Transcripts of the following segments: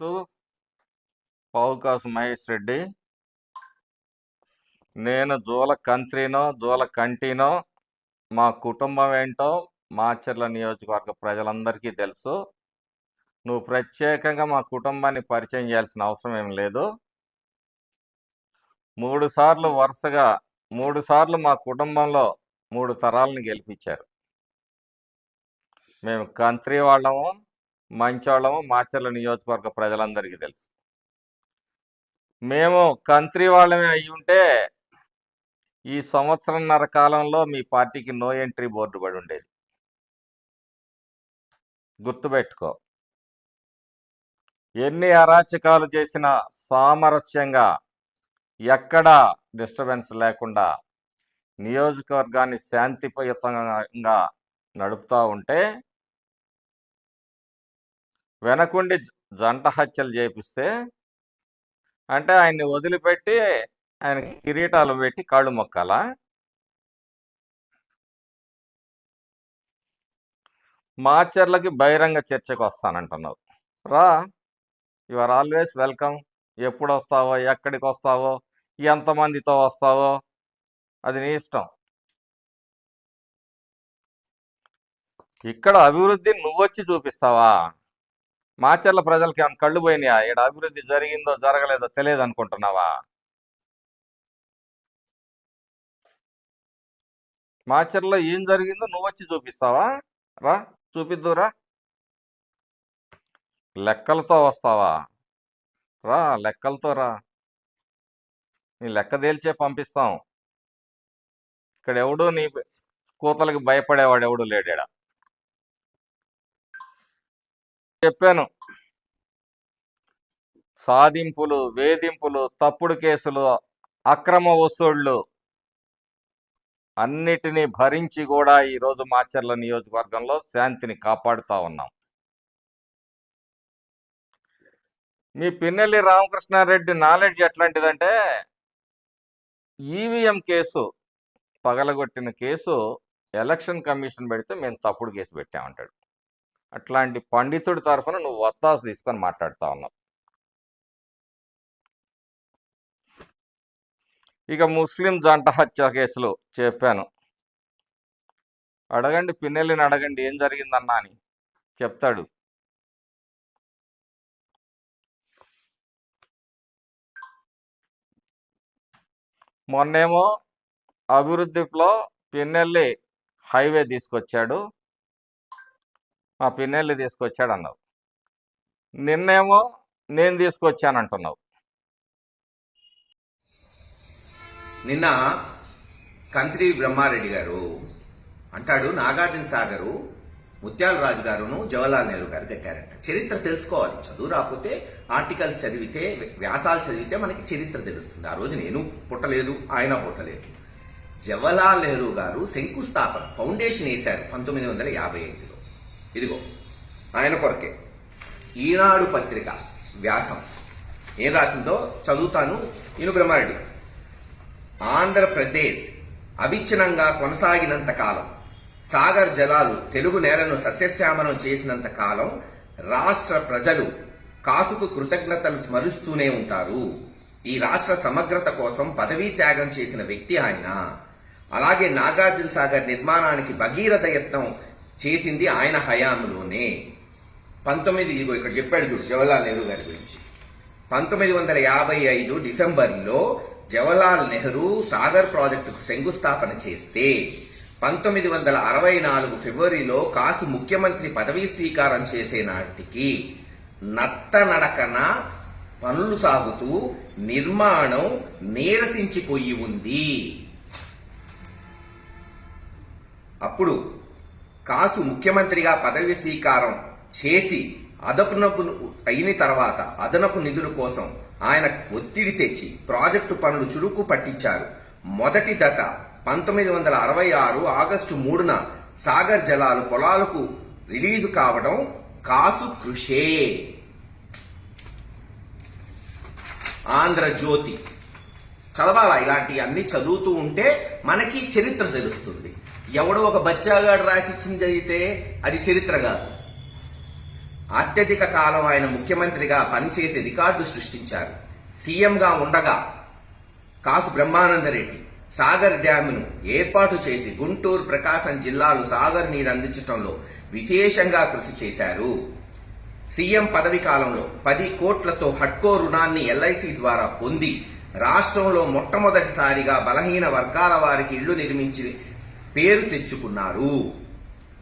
కావచ్చు పావుకాసు మహేష్ రెడ్డి. నేను జూల కంత్రినో జూల కంటినో మా కుటుంబం ఏంటో మాచర్ల నియోజకవర్గ ప్రజలందరికీ తెలుసు. నువ్వు ప్రత్యేకంగా మా కుటుంబాన్ని పరిచయం చేయాల్సిన అవసరం ఏం లేదు. మూడు సార్లు వరుసగా మూడు సార్లు మా కుటుంబంలో మూడు తరాలను గెలిపించారు. మేము కంత్రి వాళ్ళము మంచోళ్ళము మాచర్ల నియోజకవర్గ ప్రజలందరికీ తెలుసు. మేము కంత్రి వాళ్ళమే అయి ఉంటే ఈ సంవత్సరంన్నర కాలంలో మీ పార్టీకి నో ఎంట్రీ బోర్డు పడి ఉండేది. గుర్తుపెట్టుకో. ఎన్ని అరాచకాలు చేసినా సామరస్యంగా ఎక్కడా డిస్టర్బెన్స్ లేకుండా నియోజకవర్గాన్ని శాంతియుతంగా నడుపుతూ ఉంటే వెనకుండి జంట హత్యలు చేపిస్తే అంటే ఆయన్ని వదిలిపెట్టి ఆయన కిరీటాలు పెట్టి కాళ్ళు మొక్కాలా? మాచర్లకి బహిరంగ చర్చకు వస్తానంటున్నావు. రా యు ఆర్ ఆల్వేస్ వెల్కమ్. ఎప్పుడు వస్తావో ఎక్కడికి వస్తావో ఎంతమందితో వస్తావో అది నీ ఇష్టం. ఇక్కడ అభివృద్ధి నువ్వొచ్చి చూపిస్తావా? మాచర్ల ప్రజలకి ఏమైనా కళ్ళు పోయినాయా? ఇక్కడ అభివృద్ధి జరిగిందో జరగలేదో తెలియదు అనుకుంటున్నావా? మాచర్లో ఏం జరిగిందో నువ్వు వచ్చి చూపిస్తావా? రా చూపిద్దురా లెక్కలతో వస్తావా? రా లెక్కలతో రా. నీ లెక్క తేల్చే పంపిస్తాం. ఇక్కడ ఎవడు నీ కూతలకి భయపడేవాడు ఎవడు లేడా చెప్పాను. సాధింపులు వేధింపులు తప్పుడు కేసులు అక్రమ వసూళ్ళు అన్నిటినీ భరించి కూడా ఈరోజు మాచర్ల నియోజకవర్గంలో శాంతిని కాపాడుతూ ఉన్నాం. మీ పిన్నెల్లి రామకృష్ణారెడ్డి నాలెడ్జ్ ఎట్లాంటిదంటే ఈవీఎం కేసు పగలగొట్టిన కేసు ఎలక్షన్ కమిషన్ పెడితే మేము తప్పుడు కేసు పెట్టామంటాడు. అట్లాంటి పండితుడి తరఫున నువ్వు వత్తాసు తీసుకొని మాట్లాడుతా ఉన్నావు. ఇక ముస్లిం జంట హత్య కేసులో చెప్పాను. అడగండి పిన్నెల్లిని అడగండి ఏం జరిగిందన్నా అని చెప్తాడు. మొన్నేమో అభివృద్ధిలో పిన్నెల్లి హైవే తీసుకొచ్చాడు. మా పిన్నెల్లి తీసుకొచ్చాడు అన్నావు నిన్నేమో నేను తీసుకొచ్చాను అంటున్నావు నిన్న కంత్రి బ్రహ్మారెడ్డి గారు అంటాడు నాగార్జున సాగరు ముత్యాల రాజు గారును జవహర్లాల్ నెహ్రూ గారు కట్టారంట. చరిత్ర తెలుసుకోవాలి. చదువు రాకపోతే ఆర్టికల్స్ చదివితే వ్యాసాలు చదివితే మనకి చరిత్ర తెలుస్తుంది. ఆ రోజు నేను పుట్టలేదు ఆయన పుట్టలేదు. జవహర్లాల్ నెహ్రూ గారు శంకుస్థాపన ఫౌండేషన్ వేశారు పంతొమ్మిది వందల యాభై ఐదులో. ఇదిగో ఆయన కొరకే. ఈనాడు పత్రిక వ్యాసం ఏం రాసిందో చదువుతాను. ఈను బ్రహ్మారెడ్డి. ఆంధ్రప్రదేశ్ అవిచ్ఛిన్నంగా కొనసాగినంత కాలం సాగర్ జలాలు తెలుగు నేలను సస్యశ్యామనం చేసినంత కాలం రాష్ట్ర ప్రజలు కాసుకు కృతజ్ఞతలు స్మరిస్తూనే ఉంటారు. ఈ రాష్ట్ర సమగ్రత కోసం పదవీ త్యాగం చేసిన వ్యక్తి ఆయన. అలాగే నాగార్జున సాగర్ నిర్మాణానికి భగీరథ యత్నం చేసింది ఆయన హయాంలోనే. పంతొమ్మిది ఇదిగో ఇక్కడ చెప్పాడు చూడు జవహర్లాల్ నెహ్రూ గారి గురించి. పంతొమ్మిది వందల యాభై ఐదు డిసెంబర్లో జవహర్లాల్ నెహ్రూ సాగర్ ప్రాజెక్టుకు శంకుస్థాపన చేస్తే పంతొమ్మిది వందల అరవై నాలుగు ఫిబ్రవరిలో కాసు ముఖ్యమంత్రి పదవీ స్వీకారం చేసే నాటికి నత్తనడకన పనులు సాగుతూ నిర్మాణం నీరసించిపోయి ఉంది. అప్పుడు కాసు ముఖ్యమంత్రిగా పదవి స్వీకారం చేసి అదనపు అయిన తర్వాత అదనపు నిధుల కోసం ఆయన ఒత్తిడి తెచ్చి ప్రాజెక్టు పనులు చురుకు పట్టించారు. మొదటి దశ పంతొమ్మిది వందల అరవై ఆరు ఆగస్టు మూడున సాగర్ జలాలు పొలాలకు రిలీజు కావడం కాసు కృషే. ఆంధ్రజ్యోతి. చదవాలా? ఇలాంటి అన్ని చదువుతూ ఉంటే మనకి చరిత్ర తెలుస్తుంది. ఎవడో ఒక బచ్చాగాడు రాసిచ్చింది చదివితే అది చరిత్ర కాదు. అత్యధిక కాలం ఆయన ముఖ్యమంత్రిగా పనిచేసే రికార్డు సృష్టించారు. సీఎంగా ఉండగా కాసు బ్రహ్మానందరెడ్డి సాగర్ డ్యామును ఏర్పాటు చేసి గుంటూరు ప్రకాశం జిల్లాలు సాగర్ నీరు అందించడంలో విశేషంగా కృషి చేశారు. సీఎం పదవి కాలంలో పది కోట్లతో హట్కో రుణాన్ని ఎల్ఐసి ద్వారా పొంది రాష్ట్రంలో మొట్టమొదటిసారిగా బలహీన వర్గాల వారికి ఇళ్ళు నిర్మించి పేరు తెచ్చుకున్నారు.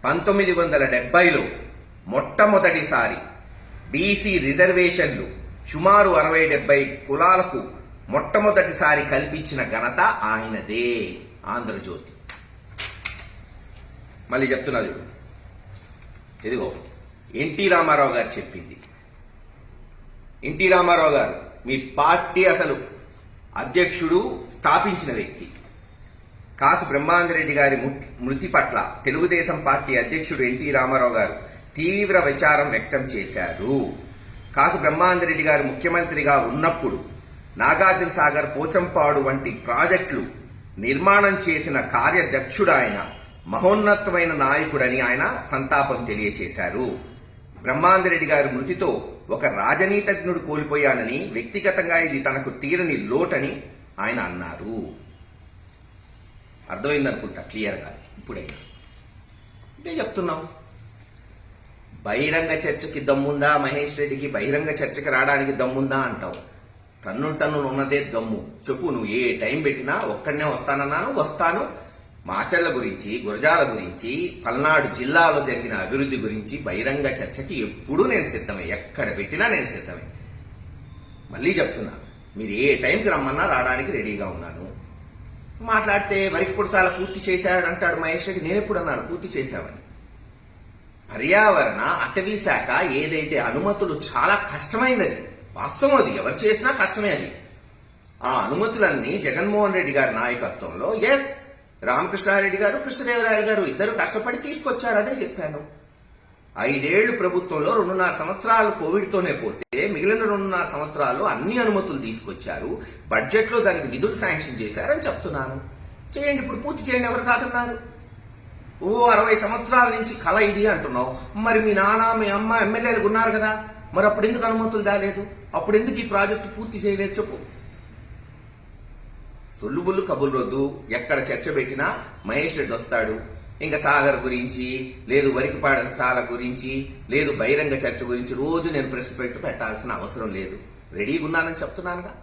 పంతొమ్మిది వందల డెబ్బైలో మొట్టమొదటిసారి బీసీ రిజర్వేషన్లు సుమారు అరవై డెబ్బై కులాలకు మొట్టమొదటిసారి కల్పించిన ఘనత ఆయనదే ఆంధ్రజ్యోతి. మళ్ళీ చెప్తున్నా చూడు. ఇదిగో ఎన్టీ రామారావు గారు చెప్పింది. ఎన్టీ రామారావు గారు మీ పార్టీ అసలు అధ్యక్షుడు స్థాపించిన వ్యక్తి. కాసు బ్రహ్మాందరెడ్డి గారి మృతి పట్ల తెలుగుదేశం పార్టీ అధ్యక్షుడు ఎన్టీ రామారావు గారు తీవ్ర విచారం వ్యక్తం చేశారు. కాసు బ్రహ్మాందరెడ్డి గారు ముఖ్యమంత్రిగా ఉన్నప్పుడు నాగార్జున సాగర్ పోచంపాడు వంటి ప్రాజెక్టులు నిర్మాణం చేసిన కార్యదక్షుడు ఆయన మహోన్నతమైన నాయకుడని ఆయన సంతాపం తెలియచేశారు. బ్రహ్మాందరెడ్డి గారి మృతితో ఒక రాజనీతజ్ఞుడు కోల్పోయానని వ్యక్తిగతంగా ఇది తనకు తీరని లోటని ఆయన అన్నారు. అర్థమైందనుకుంటా క్లియర్గా ఇప్పుడైనా. ఇదే చెప్తున్నావు. బహిరంగ చర్చకి దమ్ముందా మహేష్ రెడ్డికి? బహిరంగ చర్చకి రావడానికి దమ్ముందా అంటావు. టన్ను టన్ను ఉన్నదే దమ్ము. చెప్పు నువ్వు ఏ టైం పెట్టినా ఒక్కడనే వస్తానన్నాను వస్తాను. మాచర్ల గురించి గురజాల గురించి పల్నాడు జిల్లాలో జరిగిన అభివృద్ధి గురించి బహిరంగ చర్చకి ఎప్పుడూ నేను సిద్ధమే. ఎక్కడ పెట్టినా నేను సిద్ధమే. మళ్ళీ చెప్తున్నా మీరు ఏ టైంకి రమ్మన్నా రావడానికి రెడీగా ఉన్నాను. మాట్లాడితే వరికి పొడిసాల పూర్తి చేశాడు అంటాడు మహేష్ రెడ్డి. నేను ఎప్పుడు అన్నాను? పూర్తి చేశామని. పర్యావరణ అటవీ శాఖ ఏదైతే అనుమతులు చాలా కష్టమైనది వాస్తవం అది ఎవరు చేసినా కష్టమే అది. ఆ అనుమతులన్నీ జగన్మోహన్ రెడ్డి గారి నాయకత్వంలో ఎస్ రామకృష్ణారెడ్డి గారు కృష్ణదేవరాయలు గారు ఇద్దరు కష్టపడి తీసుకొచ్చారు అదే చెప్పాను. ఐదేళ్ళు ప్రభుత్వంలో రెండున్నర సంవత్సరాలు కోవిడ్తోనే పోతే మిగిలిన రెండున్నర సంవత్సరాలు అన్ని అనుమతులు తీసుకొచ్చారు బడ్జెట్లో దానికి నిధులు శాంక్షన్ చేశారని చెప్తున్నాను. చేయండి ఇప్పుడు పూర్తి చేయండి ఎవరు కాదన్నారు? ఓ అరవై సంవత్సరాల నుంచి కళ ఇది అంటున్నావు. మరి మీ నాన్న మీ అమ్మ ఎమ్మెల్యేలు ఉన్నారు కదా. మరి అప్పుడు ఎందుకు అనుమతులు దాలేదు అప్పుడు ఎందుకు ఈ ప్రాజెక్టు పూర్తి చేయలేదు చెప్పు. సొల్లుబుల్లు కబుర్రొద్దు. ఎక్కడ చర్చ పెట్టినా మహేష్ రెడ్డి వస్తాడు. ఇంకా సాగర్ గురించి లేదు వరికిపాడసాల గురించి లేదు బహిరంగ చర్చ గురించి రోజు నేను ప్రెస్ పెట్టు పెట్టాల్సిన అవసరం లేదు. రెడీగా ఉన్నానని చెప్తున్నానుగా.